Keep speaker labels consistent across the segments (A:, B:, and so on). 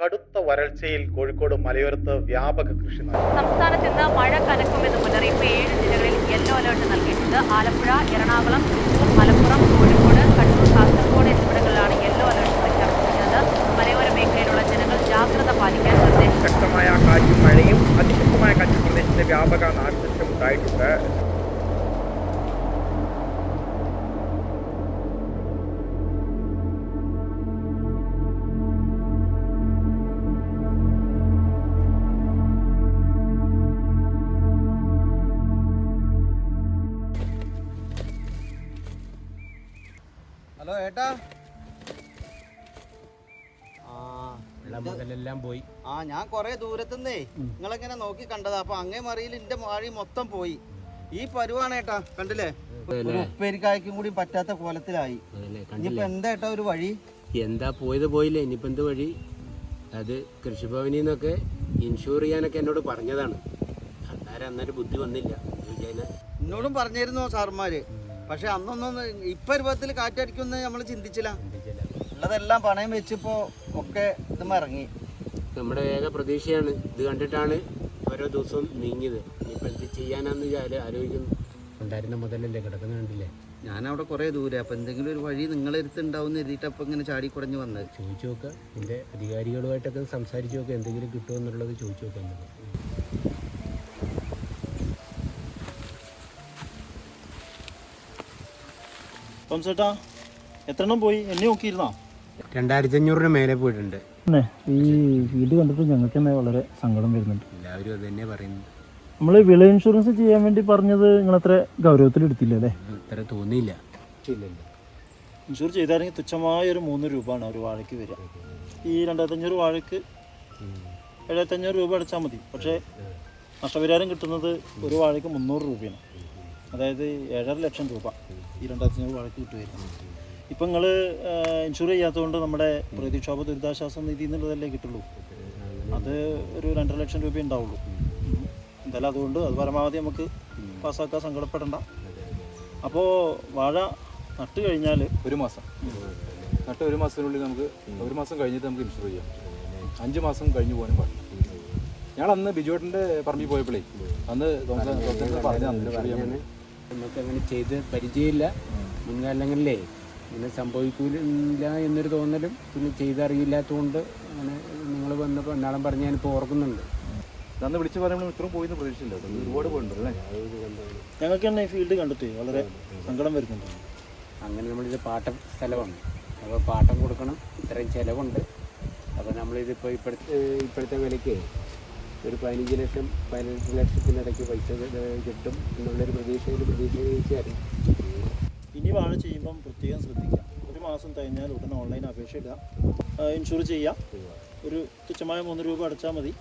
A: കടുത്ത വരൾച്ചയിൽ കോഴിക്കോട് മലയോരത്ത് വ്യാപക കൃഷി
B: സംസ്ഥാനത്ത് ഇന്ന് മഴ കനക്കുമെന്ന് മുന്നറിയിപ്പ് ഏഴ് ജില്ലകളിൽ യെല്ലോ അലേർട്ട് നൽകിയിട്ടുണ്ട്. ആലപ്പുഴ എറണാകുളം തൃശൂർ മലപ്പുറം കോഴിക്കോട് കണ്ണൂർ കാസർഗോഡ് എന്നിവിടങ്ങളിലാണ് യെല്ലോ അലേർട്ട് പ്രഖ്യാപിച്ചിരിക്കുന്നത്. മലയോര മേഖലയിലുള്ള ജനങ്ങൾ ജാഗ്രത പാലിക്കാൻ നിർദ്ദേശം
C: ശക്തമായ കാറ്റും മഴയും അതിശക്തമായ കാറ്റും പ്രദേശത്തെ വ്യാപക നാശനഷ്ടം ഉണ്ടായിട്ടുണ്ട്
D: പോയി.
E: ആ ഞാൻ കൊറേ ദൂരത്തുനിന്നേ നിങ്ങളെങ്ങനെ നോക്കി കണ്ടതാ? അപ്പൊ അങ്ങേ മറിയിൽ എന്റെ മാഴി മൊത്തം പോയി. ഈ പരുവാണ് ഏട്ടാ കണ്ടില്ലേ? ഒരു ഉപ്പേരിക്കായ്ക്കും കൂടി പറ്റാത്ത കോലത്തിലായി. ഇനിയിപ്പൊ എന്താ ഏട്ടാ ഒരു വഴി?
D: എന്താ പോയത് പോയില്ലേ? ഇനിയിപ്പോ എന്ത് വഴി? അത് കൃഷിഭവനിൽ നിന്നൊക്കെ ഇൻഷൂർ ചെയ്യാനൊക്കെ എന്നോട് പറഞ്ഞതാണ്. അന്നേരം അന്നേരം ബുദ്ധി വന്നില്ല.
E: എന്നോടും പറഞ്ഞിരുന്നോ സാറുമാര് പക്ഷെ അന്നൊന്നും ഇപ്പൊ രൂപത്തിൽ കാറ്റടിക്കുമെന്ന് നമ്മൾ ചിന്തിച്ചില്ല.
D: ചിന്തിച്ചില്ല.
E: ഉള്ളതെല്ലാം പണയം വെച്ചിപ്പോ ഒക്കെ ഇത് ഇറങ്ങി.
D: നമ്മുടെ ഏക പ്രതീക്ഷയാണ്. ഇത് കണ്ടിട്ടാണ് ഓരോ ദിവസവും നീങ്ങിയത്. ഇപ്പൊ ഇത് ചെയ്യാനാന്ന് ആലോചിക്കുന്നു. ഉണ്ടായിരുന്ന മുതലല്ലേ കിടക്കുന്ന കണ്ടില്ലേ?
E: ഞാൻ അവിടെ കുറെ ദൂരെ. അപ്പൊ എന്തെങ്കിലും ഒരു വഴി നിങ്ങളെ അടുത്ത് ഉണ്ടാവും എഴുതിയിട്ട് ഇങ്ങനെ ഇങ്ങനെ കുറഞ്ഞു വന്നത്.
D: ചോദിച്ചു നോക്കുക എന്റെ അധികാരികളുമായിട്ടൊക്കെ സംസാരിച്ച് നോക്കുക എന്തെങ്കിലും കിട്ടുമോ എന്നുള്ളത് ചോദിച്ചു നോക്കാം നമുക്ക്.
F: അപ്പം ചേട്ടാ എത്ര എണ്ണം പോയി? എന്നെ നോക്കിയിരുന്നോ?
D: രണ്ടായിരത്തി അഞ്ഞൂറിന് മേലെ പോയിട്ടുണ്ട്.
F: ഈ വീട് കണ്ടിട്ട് ഞങ്ങൾക്ക് തന്നെ വളരെ സങ്കടം വരുന്നുണ്ട്.
D: എല്ലാവരും അത് തന്നെ പറയുന്നു.
F: നമ്മൾ വിള ഇൻഷുറൻസ് ചെയ്യാൻ വേണ്ടി പറഞ്ഞത് നിങ്ങൾ അത്ര ഗൗരവത്തിൽ എടുത്തില്ല അല്ലേ
D: ഇത്ര തോന്നിയില്ല.
F: ഇൻഷുർ ചെയ്താണെങ്കിൽ തുച്ഛമായ ഒരു മൂന്ന് രൂപയാണ് ഒരു വാഴയ്ക്ക് വരിക. ഈ രണ്ടായിരത്തഞ്ഞൂറ് വാഴയ്ക്ക് എഴുപത്തഞ്ഞൂറ് രൂപ അടച്ചാൽ മതി. പക്ഷേ നഷ്ടപരിഹാരം കിട്ടുന്നത് ഒരു വാഴയ്ക്ക് മുന്നൂറ് രൂപയാണ്. അതായത് ഏഴര ലക്ഷം രൂപ. ഈ രണ്ടായിരത്തഞ്ഞൂറ് വാഴയ്ക്ക് കിട്ടുമായിരുന്നു ഇപ്പം നിങ്ങൾ ഇൻഷുർ ചെയ്യാത്തതുകൊണ്ട് നമ്മുടെ പ്രതിക്ഷോഭ ദുരിതാശ്വാസ നിധി എന്നുള്ളതല്ലേ കിട്ടുള്ളൂ. അത് ഒരു രണ്ടര ലക്ഷം രൂപ ഉണ്ടാവുള്ളൂ. എന്തായാലും അതുകൊണ്ട് അത് പരമാവധി നമുക്ക് പാസ്സാക്കാൻ സങ്കടപ്പെടണ്ട. അപ്പോൾ വാഴ നട്ട് കഴിഞ്ഞാൽ
G: ഒരു മാസം. നട്ട് ഒരു മാസത്തിനുള്ളിൽ നമുക്ക് ഒരു മാസം കഴിഞ്ഞിട്ട് നമുക്ക് ഇൻഷുർ ചെയ്യാം. അഞ്ച് മാസം കഴിഞ്ഞ് പോകാനും പാടില്ല. ഞങ്ങൾ അന്ന് ബിജുവേട്ടന്റെ പറമ്പിൽ പോയപ്പോഴേ അന്ന് പറഞ്ഞ അന്ന് ഇൻഷുർ ചെയ്യാൻ
D: നമുക്ക് അങ്ങനെ ചെയ്ത് പരിചയമില്ല. മുൻകാലങ്ങളിലേ ഇങ്ങനെ സംഭവിക്കില്ല എന്നൊരു തോന്നലും പിന്നെ ചെയ്തറിയില്ലാത്തതുകൊണ്ട് അങ്ങനെ നിങ്ങൾ വന്നപ്പോൾ നാളം പറഞ്ഞ് ഞാനിപ്പോൾ ഓർക്കുന്നുണ്ട്.
G: അന്ന് വിളിച്ച് പറയുമ്പോൾ ഇത്രയും പോയിന്ന് പ്രതീക്ഷയില്ല. ഒരുപാട് പോയിട്ടുണ്ടല്ലേ
F: ഞങ്ങൾക്ക് തന്നെ ഈ ഫീൽഡ് കണ്ടെത്തി വളരെ സങ്കടം വരുന്നുണ്ട്.
D: അങ്ങനെ നമ്മളിത് പാട്ടം സ്ഥലമാണ്. അപ്പോൾ പാട്ടം കൊടുക്കണം. ഇത്രയും ചിലവുണ്ട്. അപ്പോൾ നമ്മളിതിപ്പോൾ ഇപ്പോഴത്തെ ഇപ്പോഴത്തെ വിലയ്ക്ക് ഒരു പതിനഞ്ച് ലക്ഷം പതിനെട്ട് ലക്ഷത്തിനിടയ്ക്ക് പൈസ കിട്ടും എന്നുള്ളൊരു പ്രതീക്ഷയിൽ പ്രതീക്ഷിച്ചായിരുന്നു
F: ഇനി വാഴ ചെയ്യുമ്പം പ്രത്യേകം ശ്രദ്ധിക്കുക. ഒരു മാസം കഴിഞ്ഞാൽ ഉടനെ ഓൺലൈൻ അപേക്ഷ ഇടുക. ഇൻഷുർ ചെയ്യാം ഒരു തുച്ഛമായ മൂന്ന് രൂപ അടച്ചാൽ മതി.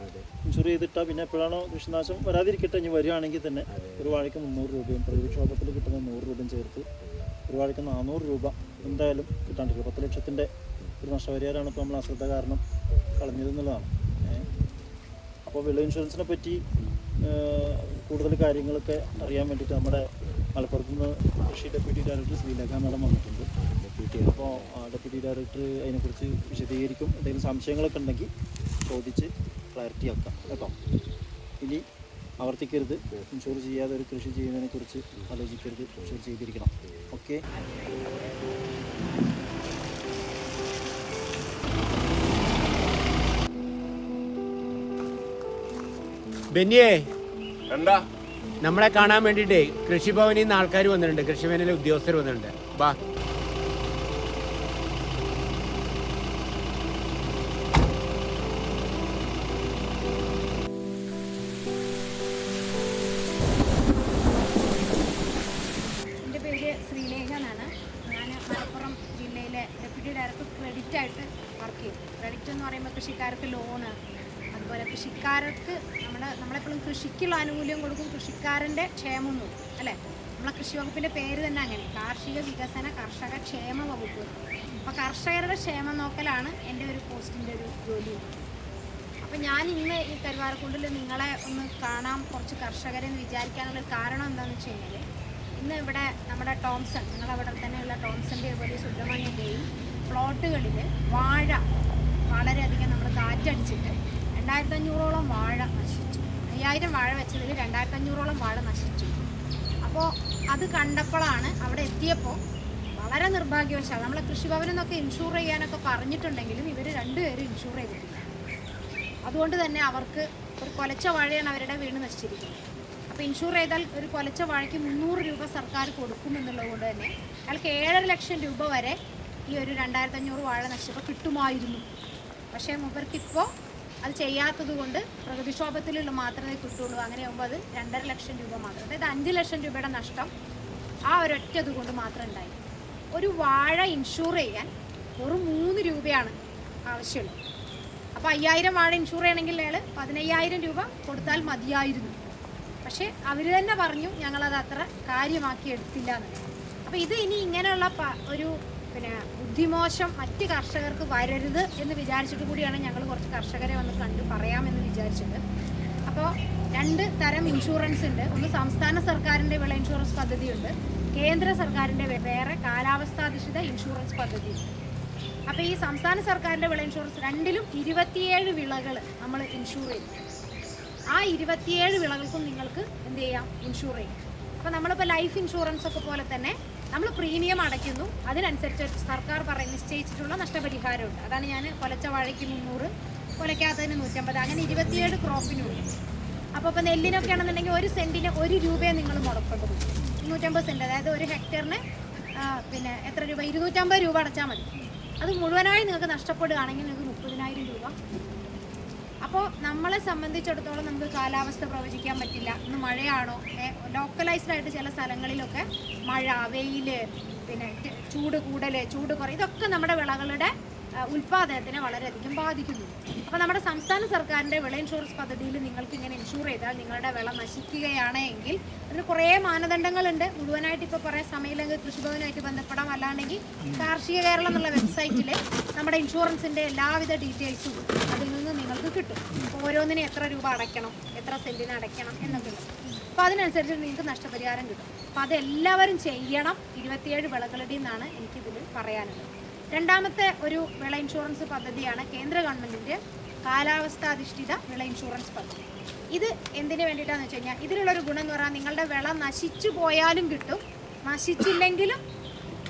F: ഇൻഷുർ ചെയ്തിട്ടാൽ പിന്നെ എപ്പോഴാണോ കൃഷിനാശം വരാതിരിക്കട്ടെ. ഇനി വരികയാണെങ്കിൽ തന്നെ ഒരു വാഴയ്ക്ക് മുന്നൂറ് രൂപയും പ്രകൃതിക്ഷോഭത്തിൽ കിട്ടുന്ന നൂറ് രൂപയും ചേർത്ത് ഒരു വാഴയ്ക്ക് നാനൂറ് രൂപ എന്തായാലും കിട്ടാണ്ടിരിക്കും. പത്ത് ലക്ഷത്തിന്റെ ഒരു നഷ്ടപരിഹാരമാണ് ഇപ്പോൾ നമ്മൾ അശ്രദ്ധ കാരണം കളഞ്ഞതെന്നുള്ളതാണ് അപ്പോൾ വിള ഇൻഷുറൻസിനെ പറ്റി കൂടുതൽ കാര്യങ്ങളൊക്കെ അറിയാൻ വേണ്ടിയിട്ട് നമ്മുടെ മലപ്പുറത്ത് നിന്ന് കൃഷി ഡെപ്യൂട്ടി ഡയറക്ടർ ശ്രീലേഖ മാഡം വന്നിട്ടുണ്ട്. ഡെപ്യൂട്ടി അപ്പോൾ ഡെപ്യൂട്ടി ഡയറക്ടർ അതിനെക്കുറിച്ച് വിശദീകരിക്കും. എന്തെങ്കിലും സംശയങ്ങളൊക്കെ ഉണ്ടെങ്കിൽ ചോദിച്ച് ക്ലാരിറ്റി ആക്കാം. കേട്ടോ? ഇനി ആവർത്തിക്കരുത്. ഇൻഷുർ ചെയ്യാതെ ഒരു കൃഷി ചെയ്യുന്നതിനെക്കുറിച്ച് ആലോചിക്കരുത്. ഇൻഷുർ ചെയ്തിരിക്കണം. ഓക്കെ?
D: ബെന്നിയേ
G: എന്താ?
D: നമ്മളെ കാണാൻ വേണ്ടിട്ടേ കൃഷിഭവനിൽ നിന്ന് ആൾക്കാർ വന്നിട്ടുണ്ട്. കൃഷിഭവനിലെ ഉദ്യോഗസ്ഥർ വന്നിട്ടുണ്ട്. വാ.
H: എന്റെ പേര് ശ്രീലേഖ എന്നാണ്. ഞാൻ മലപ്പുറം ജില്ലയിലെ ഡെപ്യൂട്ടി ഡയറക്ടർ ക്രെഡിറ്റ് ആയിട്ട് വർക്ക് ചെയ്യും. ക്രെഡിറ്റ് എന്ന് പറയുമ്പോൾ കൃഷിക്കാർക്ക് ലോണ് അതുപോലെ കൃഷിക്കാർക്ക് നമ്മുടെ നമ്മളെപ്പോഴും കൃഷിക്കുള്ള ആനുകൂല്യം കൊടുക്കും കൃഷിക്കാരന്റെ ക്ഷേമം നോക്കും അല്ലേ? നമ്മളെ കൃഷി വകുപ്പിന്റെ പേര് തന്നെ അങ്ങനെ കാർഷിക വികസന കർഷക ക്ഷേമ വകുപ്പ്. അപ്പോൾ കർഷകരുടെ ക്ഷേമം നോക്കലാണ് എന്റെ ഒരു പോസ്റ്റിന്റെ ഒരു ജോലി. അപ്പോൾ ഞാൻ ഇന്ന് ഈ കരുവാരക്കുണ്ടിൽ നിങ്ങളെ ഒന്ന് കാണാം കുറച്ച് കർഷകരെ എന്ന് വിചാരിക്കാനുള്ള കാരണം എന്താണെന്ന് വെച്ച് കഴിഞ്ഞാൽ ഇന്ന് ഇവിടെ നമ്മുടെ ടോംസൺ നിങ്ങളവിടെ തന്നെയുള്ള ടോംസന്റെ അതുപോലെ സുബ്രഹ്മണ്യന്റെയും പ്ലോട്ടുകളിൽ വാഴ വളരെയധികം നമ്മൾ കാറ്റടിച്ചിട്ട് രണ്ടായിരത്തി അഞ്ഞൂറോളം വാഴ നശിച്ചു. അയ്യായിരം വാഴ വെച്ചതിൽ രണ്ടായിരത്തി അഞ്ഞൂറോളം വാഴ നശിച്ചു. അപ്പോൾ അത് കണ്ടപ്പോഴാണ് അവിടെ എത്തിയപ്പോൾ വളരെ നിർഭാഗ്യവശാൽ നമ്മളെ കൃഷിഭവനിൽ നിന്നൊക്കെ ഇൻഷൂർ ചെയ്യാനൊക്കെ പറഞ്ഞിട്ടുണ്ടെങ്കിലും ഇവർ രണ്ടുപേരും ഇൻഷൂർ ചെയ്തിട്ടില്ല. അതുകൊണ്ട് തന്നെ അവർക്ക് ഒരു കൊലച്ച വാഴയാണ് അവരുടെ വീണ് നശിച്ചിരിക്കുന്നത്. അപ്പോൾ ഇൻഷൂർ ചെയ്താൽ ഒരു കൊലച്ച വാഴയ്ക്ക് മുന്നൂറ് രൂപ സർക്കാർ കൊടുക്കും എന്നുള്ളത് കൊണ്ട് തന്നെ അയാൾക്ക് ഏഴര ലക്ഷം രൂപ വരെ ഈ ഒരു രണ്ടായിരത്തഞ്ഞൂറ് വാഴ നശിച്ചപ്പോൾ കിട്ടുമായിരുന്നു. പക്ഷേ മൂപ്പർക്കിപ്പോൾ അത് ചെയ്യാത്തത് കൊണ്ട് പ്രകൃതിക്ഷോഭത്തിലുള്ള മാത്രമേ കിട്ടുള്ളൂ. അങ്ങനെ ആകുമ്പോൾ അത് രണ്ടര ലക്ഷം രൂപ മാത്രം. അതായത് അഞ്ച് ലക്ഷം രൂപയുടെ നഷ്ടം ആ ഒരൊറ്റ ഇത് കൊണ്ട് മാത്രം ഉണ്ടായി. ഒരു വാഴ ഇൻഷൂർ ചെയ്യാൻ വെറും മൂന്ന് രൂപയാണ് ആവശ്യമുള്ളത്. അപ്പോൾ അയ്യായിരം വാഴ ഇൻഷൂർ ചെയ്യണമെങ്കിൽ അയാൾ പതിനയ്യായിരം രൂപ കൊടുത്താൽ മതിയായിരുന്നു. പക്ഷേ അവർ തന്നെ പറഞ്ഞു ഞങ്ങളത് അത്ര കാര്യമാക്കി എടുത്തില്ല എന്ന്. അപ്പോൾ ഇത് ഇനി ഇങ്ങനെയുള്ള ഒരു പിന്നെ ബുദ്ധിമോശം മറ്റ് കർഷകർക്ക് വരരുത് എന്ന് വിചാരിച്ചിട്ട് കൂടിയാണ് ഞങ്ങൾ കുറച്ച് കർഷകരെ വന്ന് കണ്ട് പറയാമെന്ന് വിചാരിച്ചത്. അപ്പോൾ രണ്ട് തരം ഇൻഷുറൻസ് ഉണ്ട്. ഒന്ന് സംസ്ഥാന സർക്കാരിന്റെ വിള ഇൻഷുറൻസ് പദ്ധതിയുണ്ട്. കേന്ദ്ര സർക്കാരിന്റെ വേറെ കാലാവസ്ഥാധിഷ്ഠിത ഇൻഷുറൻസ് പദ്ധതിയുണ്ട്. അപ്പോൾ ഈ സംസ്ഥാന സർക്കാരിന്റെ വിള ഇൻഷുറൻസ് രണ്ടിലും ഇരുപത്തിയേഴ് വിളകൾ നമ്മൾ ഇൻഷുർ ചെയ്യും ആ ഇരുപത്തിയേഴ് വിളകൾക്കും നിങ്ങൾക്ക് എന്ത് ചെയ്യാം? ഇൻഷൂർ ചെയ്യാം. അപ്പോൾ നമ്മളിപ്പോൾ ലൈഫ് ഇൻഷുറൻസ് ഒക്കെ പോലെ തന്നെ നമ്മൾ പ്രീമിയം അടയ്ക്കുന്നു. അതിനനുസരിച്ച് സർക്കാർ പറയും നിശ്ചയിച്ചിട്ടുള്ള നഷ്ടപരിഹാരമുണ്ട്. അതാണ് ഞാൻ കൊലച്ച വാഴയ്ക്ക് മുന്നൂറ് കൊലയ്ക്കാത്തതിന് നൂറ്റമ്പത് അങ്ങനെ ഇരുപത്തിയേഴ് ക്രോപ്പിനുണ്ട് അപ്പോൾ ഇപ്പോൾ നെല്ലിനൊക്കെ ആണെന്നുണ്ടെങ്കിൽ ഒരു സെന്റിന് ഒരു രൂപയെ നിങ്ങൾ മുടക്കേണ്ടത്. ഇരുന്നൂറ്റമ്പത് സെന്റ് അതായത് ഒരു ഹെക്ടറിന് പിന്നെ എത്ര രൂപ? ഇരുന്നൂറ്റമ്പത് രൂപ അടച്ചാൽ മതി. അത് മുഴുവനായി നിങ്ങൾക്ക് നഷ്ടപ്പെടുകയാണെങ്കിൽ നിങ്ങൾക്ക് നമ്മളെ സംബന്ധിച്ചിടത്തോളം നമുക്ക് കാലാവസ്ഥ പ്രവചിക്കാൻ പറ്റില്ല. ഇന്ന് മഴയാണോ? ലോക്കലൈസ്ഡ് ആയിട്ട് ചില സ്ഥലങ്ങളിലൊക്കെ മഴ വെയിൽ പിന്നെ ചൂട് കൂടൽ ചൂട് കുറയും ഇതൊക്കെ നമ്മുടെ വിളകളുടെ ആ, ഉൽപ്പാദനത്തിനെ വളരെയധികം ബാധിക്കുന്നു. അപ്പോൾ നമ്മുടെ സംസ്ഥാന സർക്കാരിന്റെ വിള ഇൻഷുറൻസ് പദ്ധതിയിൽ നിങ്ങൾക്ക് ഇങ്ങനെ ഇൻഷൂർ ചെയ്താൽ നിങ്ങളുടെ വിള നശിക്കുകയാണ് എങ്കിൽ അതിന് കുറേ മാനദണ്ഡങ്ങളുണ്ട്. മുഴുവനായിട്ട് ഇപ്പോൾ പറയാൻ സമയമില്ലെങ്കിൽ കൃഷിഭവനുമായിട്ട് ബന്ധപ്പെടാം. അല്ലാണ്ടെങ്കിൽ കാർഷിക കേരളം എന്നുള്ള വെബ്സൈറ്റിൽ നമ്മുടെ ഇൻഷുറൻസിന്റെ എല്ലാവിധ ഡീറ്റെയിൽസും അതിൽ നിന്ന് നിങ്ങൾക്ക് കിട്ടും. ഓരോന്നിനും എത്ര രൂപ അടയ്ക്കണം എത്ര സെന്റിന് അടയ്ക്കണം എന്നൊക്കെ അപ്പോൾ അതിനനുസരിച്ച് നിങ്ങൾക്ക് നഷ്ടപരിഹാരം കിട്ടും. അപ്പോൾ അതെല്ലാവരും ചെയ്യണം. ഇരുപത്തിയേഴ് വിളകളുടെ എന്നാണ് എനിക്കിതിൽ പറയാനുള്ളത്. രണ്ടാമത്തെ ഒരു വിള ഇൻഷുറൻസ് പദ്ധതിയാണ് കേന്ദ്ര ഗവൺമെന്റിന്റെ കാലാവസ്ഥാധിഷ്ഠിത വിള ഇൻഷുറൻസ് പദ്ധതി. ഇത് എന്തിനു വേണ്ടിയിട്ടാന്ന് വെച്ച് കഴിഞ്ഞാൽ ഇതിലുള്ളൊരു ഗുണം എന്ന് പറഞ്ഞാൽ നിങ്ങളുടെ വിള നശിച്ചു പോയാലും കിട്ടും. നശിച്ചില്ലെങ്കിലും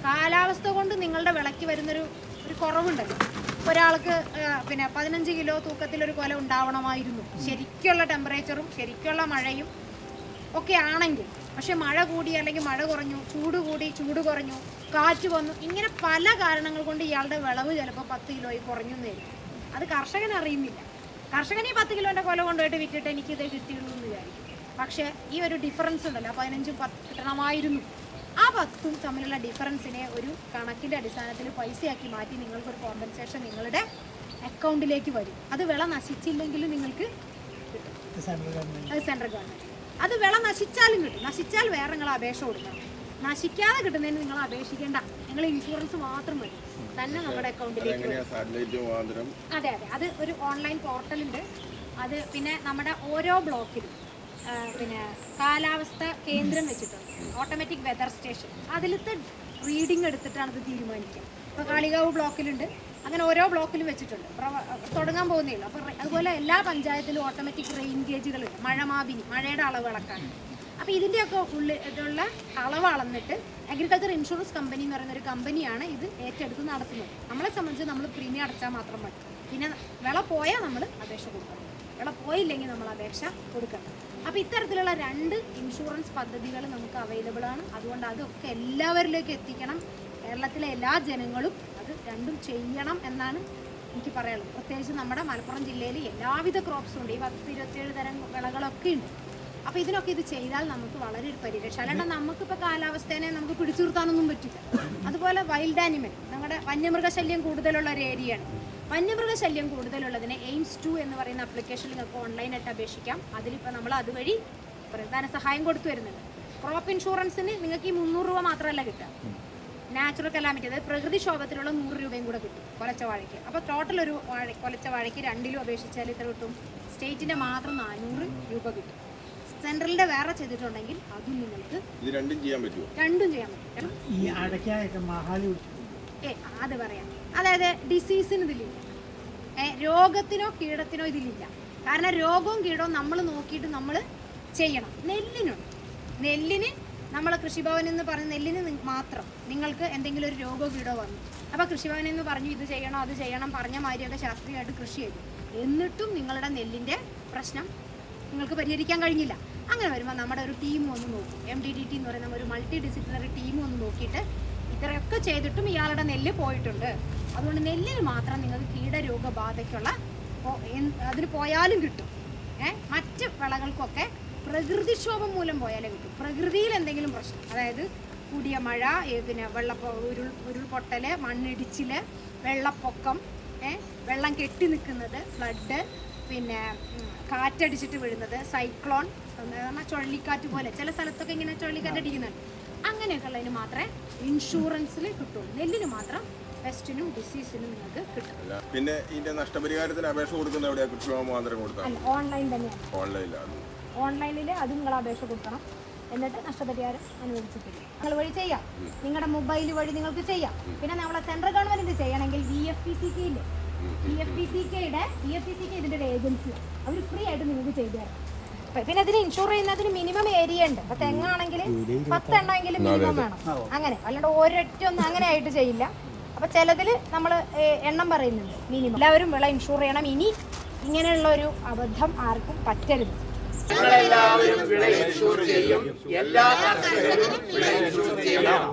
H: കാലാവസ്ഥ കൊണ്ട് നിങ്ങളുടെ വിളയ്ക്ക് വരുന്നൊരു ഒരു കുറവുണ്ട് ഒരാൾക്ക് പിന്നെ പതിനഞ്ച് കിലോ തൂക്കത്തിലൊരു കൊല ഉണ്ടാവണമായിരുന്നു. ശരിക്കുള്ള ടെമ്പറേച്ചറും ശരിക്കുള്ള മഴയും ഒക്കെ ആണെങ്കിൽ പക്ഷെ മഴ കൂടി അല്ലെങ്കിൽ മഴ കുറഞ്ഞു ചൂട് കൂടി ചൂട് കുറഞ്ഞു കാറ്റ് വന്നു ഇങ്ങനെ പല കാരണങ്ങൾ കൊണ്ട് ഇയാളുടെ വിളവ് ചിലപ്പോൾ പത്ത് കിലോയിൽ കുറഞ്ഞു തരും അത് കർഷകൻ അറിയുന്നില്ല. കർഷകൻ ഈ പത്ത് കിലോന്റെ കൊല കൊണ്ടുപോയിട്ട് വിറ്റിട്ട് എനിക്ക് ഇതേ കിട്ടിയുള്ളൂ എന്ന് വിചാരിക്കും. പക്ഷേ ഈ ഒരു ഡിഫറൻസ് ഉണ്ടല്ലോ പതിനഞ്ചും പത്ത് കിട്ടണമായിരുന്നു. ആ പത്തും തമ്മിലുള്ള ഡിഫറൻസിനെ ഒരു കണക്കിന്റെ അടിസ്ഥാനത്തിൽ പൈസയാക്കി മാറ്റി നിങ്ങൾക്കൊരു കോമ്പൻസേഷൻ നിങ്ങളുടെ അക്കൗണ്ടിലേക്ക് വരും. അത് വിള നശിച്ചില്ലെങ്കിലും നിങ്ങൾക്ക് അത് സെൻട്രൽ ഗവൺമെന്റ്. അത് വിള നശിച്ചാലും കിട്ടും. നശിച്ചാൽ വേറെ നിങ്ങൾ അപേക്ഷ കൊടുക്കണം. നശിക്കാതെ കിട്ടുന്നതിന് നിങ്ങൾ അപേക്ഷിക്കേണ്ട. നിങ്ങൾ ഇൻഷുറൻസ് മാത്രം മതി. തന്നെ നമ്മുടെ അക്കൗണ്ടിലേക്ക് അതെ അതെ. അത് ഒരു ഓൺലൈൻ പോർട്ടലുണ്ട് അത് പിന്നെ നമ്മുടെ ഓരോ ബ്ലോക്കിലും പിന്നെ കാലാവസ്ഥ കേന്ദ്രം വെച്ചിട്ടുണ്ട്. ഓട്ടോമാറ്റിക് വെതർ സ്റ്റേഷൻ അതിലത്തെ റീഡിംഗ് എടുത്തിട്ടാണ് ഇത് തീരുമാനിക്കുക. ഇപ്പോൾ കാളികാവ് ബ്ലോക്കിലുണ്ട് അങ്ങനെ ഓരോ ബ്ലോക്കിലും വെച്ചിട്ടുണ്ട്. തുടങ്ങാൻ പോകുന്നേ ഉള്ളൂ. അപ്പോൾ അതുപോലെ എല്ലാ പഞ്ചായത്തിലും ഓട്ടോമാറ്റിക് റെയിൻ ഗേജുകളുണ്ട് മഴമാപിനി മഴയുടെ അളവ് അളക്കാൻ അപ്പോൾ ഇതിന്റെയൊക്കെ ഉള്ളിൽ ഇതുള്ള അളവ് അളന്നിട്ട് അഗ്രികൾച്ചർ ഇൻഷുറൻസ് കമ്പനി എന്ന് പറയുന്ന ഒരു കമ്പനിയാണ് ഇത് ഏറ്റെടുത്ത് നടത്തുന്നത്. നമ്മളെ സംബന്ധിച്ച് നമ്മൾ പ്രീമിയം അടച്ചാൽ മാത്രം മതി. പിന്നെ വിള പോയാൽ നമ്മൾ അപേക്ഷ കൊടുക്കണം. വിള പോയില്ലെങ്കിൽ നമ്മൾ അപേക്ഷ കൊടുക്കണം. അപ്പോൾ ഇത്തരത്തിലുള്ള രണ്ട് ഇൻഷുറൻസ് പദ്ധതികൾ നമുക്ക് അവൈലബിൾ ആണ്. അതുകൊണ്ട് അതൊക്കെ എല്ലാവരിലേക്കും എത്തിക്കണം. കേരളത്തിലെ എല്ലാ ജനങ്ങളും രണ്ടും ചെയ്യണം എന്നാണ് എനിക്ക് പറയാനുള്ളത്. പ്രത്യേകിച്ച് നമ്മുടെ മലപ്പുറം ജില്ലയിൽ എല്ലാവിധ ക്രോപ്സും ഉണ്ട്. ഈ പത്ത് ഇരുപത്തിയേഴ് തരം വിളകളൊക്കെ ഉണ്ട്. അപ്പോൾ ഇതിനൊക്കെ ഇത് ചെയ്താൽ നമുക്ക് വളരെ ഒരു പരിരക്ഷ. അല്ലാണ്ട് നമുക്കിപ്പോൾ കാലാവസ്ഥേനെ നമുക്ക് പിടിച്ചു നിർത്താനൊന്നും പറ്റില്ല. അതുപോലെ വൈൽഡ് ആനിമൽ നമ്മുടെ വന്യമൃഗശല്യം കൂടുതലുള്ള ഒരു ഏരിയയാണ് വന്യമൃഗശല്യം കൂടുതലുള്ളതിന് എയിംസ് ടു എന്ന് പറയുന്ന ആപ്ലിക്കേഷനിൽ നിങ്ങൾക്ക് ഓൺലൈനായിട്ട് അപേക്ഷിക്കാം. അതിലിപ്പോൾ നമ്മൾ അതുവഴി പ്രധാന സഹായം കൊടുത്തു വരുന്നുണ്ട്. ക്രോപ്പ് ഇൻഷുറൻസിന് നിങ്ങൾക്ക് ഈ മുന്നൂറ് രൂപ മാത്രമല്ല കിട്ടുക. നാച്ചുറൽ കലാമിറ്റി അതായത് പ്രകൃതിക്ഷോഭത്തിലുള്ള നൂറ് രൂപയും കൂടെ കിട്ടും കൊലച്ച വാഴയ്ക്ക്. അപ്പോൾ ടോട്ടൽ ഒരു വാഴ കൊലച്ച വാഴയ്ക്ക് രണ്ടിലും അപേക്ഷിച്ചാൽ ഇത്ര കിട്ടും? സ്റ്റേറ്റിന്റെ മാത്രം നാനൂറ് രൂപ കിട്ടും. സെൻട്രലിന്റെ വേറെ ചെയ്തിട്ടുണ്ടെങ്കിൽ അതും നിങ്ങൾക്ക്
I: ഇത് രണ്ടും ചെയ്യാൻ പറ്റുമോ
H: രണ്ടും ചെയ്യാൻ പറ്റും.
J: ഈ അടയ്ക്കായൊക്കെ മഹാലി
H: ഏ അത് പറയാം. അതായത് ഡിസീസിന് ഇതിലില്ല. ഏ, രോഗത്തിനോ കീടത്തിനോ ഇതിലില്ല. കാരണം രോഗവും കീടവും നമ്മൾ നോക്കിയിട്ട് നമ്മൾ ചെയ്യണം. നെല്ലിനുണ്ട്. നെല്ലിന് നമ്മൾ കൃഷിഭവൻ എന്ന് പറഞ്ഞ നെല്ലിന് മാത്രം നിങ്ങൾക്ക് എന്തെങ്കിലും ഒരു രോഗോ കീടോ വന്നു. അപ്പോൾ കൃഷിഭവൻ എന്ന് പറഞ്ഞു ഇത് ചെയ്യണം അത് ചെയ്യണം പറഞ്ഞ മാതിരിയൊക്കെ ശാസ്ത്രീയമായിട്ട് കൃഷി ചെയ്തു. എന്നിട്ടും നിങ്ങളുടെ നെല്ലിന്റെ പ്രശ്നം നിങ്ങൾക്ക് പരിഹരിക്കാൻ കഴിഞ്ഞില്ല. അങ്ങനെ വരുമ്പോൾ നമ്മുടെ ഒരു ടീം ഒന്ന് നോക്കും. എം ഡി ഡി ടി എന്ന് പറയുന്ന ഒരു മൾട്ടി ഡിസിപ്ലിനറി ടീം ഒന്ന് നോക്കിയിട്ട് ഇത്രയൊക്കെ ചെയ്തിട്ടും ഇയാളുടെ നെല്ല് പോയിട്ടുണ്ട്. അതുകൊണ്ട് നെല്ലിൽ മാത്രം നിങ്ങൾക്ക് കീടരോഗബാധയ്ക്കുള്ള അതിന് പോയാലും കിട്ടും. ഏഹ് മറ്റ് വിളകൾക്കൊക്കെ പ്രകൃതിക്ഷോഭം മൂലം പോയാലേ കിട്ടും. പ്രകൃതിയിൽ എന്തെങ്കിലും പ്രശ്നം. അതായത് കൂടിയ മഴ പിന്നെ വെള്ളപ്പൊ ഉരുൾ ഉരുൾപൊട്ടൽ മണ്ണിടിച്ചിൽ വെള്ളപ്പൊക്കം വെള്ളം കെട്ടി നിൽക്കുന്നത് ഫ്ലഡ് പിന്നെ കാറ്റടിച്ചിട്ട് വീഴുന്നത് സൈക്ലോൺ പറഞ്ഞാൽ ചുഴലിക്കാറ്റ് പോലെ. ചില സ്ഥലത്തൊക്കെ ഇങ്ങനെ ചുഴലിക്കാറ്റ് അടിക്കുന്നുണ്ട്. അങ്ങനെയൊക്കെ ഉള്ളതിന് മാത്രമേ ഇൻഷുറൻസിൽ കിട്ടുള്ളൂ നെല്ലിന് മാത്രം പെസ്റ്റിനും ഡിസീസിനും നിങ്ങൾക്ക് കിട്ടും.
I: പിന്നെ ഇതിന്റെ നഷ്ടപരിഹാരത്തിന് അപേക്ഷ കൊടുക്കുന്ന എവിടെയാ? കൃഷിഭവൻ മുഖാന്തരം കൊടുത്താൽ
H: ഓൺലൈൻ തന്നെയാണ്.
I: ഓൺലൈനിലാണ്
H: ഓൺലൈനിൽ അത് നിങ്ങൾ അപേക്ഷ കൊടുക്കണം. എന്നിട്ട് നഷ്ടപരിഹാരം അനുവദിച്ചിട്ടില്ല. നിങ്ങൾ വഴി ചെയ്യാം. നിങ്ങളുടെ മൊബൈൽ വഴി നിങ്ങൾക്ക് ചെയ്യാം. പിന്നെ നമ്മളെ സെൻട്രൽ ഗവൺമെന്റിന്റെ ചെയ്യണമെങ്കിൽ വി എഫ് പി സി കെയിൽ വി എഫ് പി സി കെയുടെ V F P C K ഇതിന്റെ ഒരു ഏജൻസിയാണ് അവർ ഫ്രീ ആയിട്ട് നിങ്ങൾക്ക് ചെയ്തു തരാം. പിന്നെ ഇതിന് ഇൻഷുർ ചെയ്യുന്നതിന് മിനിമം ഏരിയ ഉണ്ട്. അപ്പൊ തെങ്ങാണെങ്കിൽ പത്തെണ്ണമെങ്കിലും മിനിമം വേണം. അങ്ങനെ. അല്ലാണ്ട് ഒരൊറ്റ ഒന്നും അങ്ങനെ ആയിട്ട് ചെയ്യില്ല. അപ്പൊ ചിലതിൽ നമ്മൾ എണ്ണം പറയുന്നുണ്ട് മിനിമം. എല്ലാവരും വിള ഇൻഷുർ ചെയ്യണം. ഇനി ഇങ്ങനെയുള്ള ഒരു അബദ്ധം ആർക്കും പറ്റരുത്.
D: നിങ്ങളെല്ലാവരും വിള എല്ലാ ചെയ്യണം.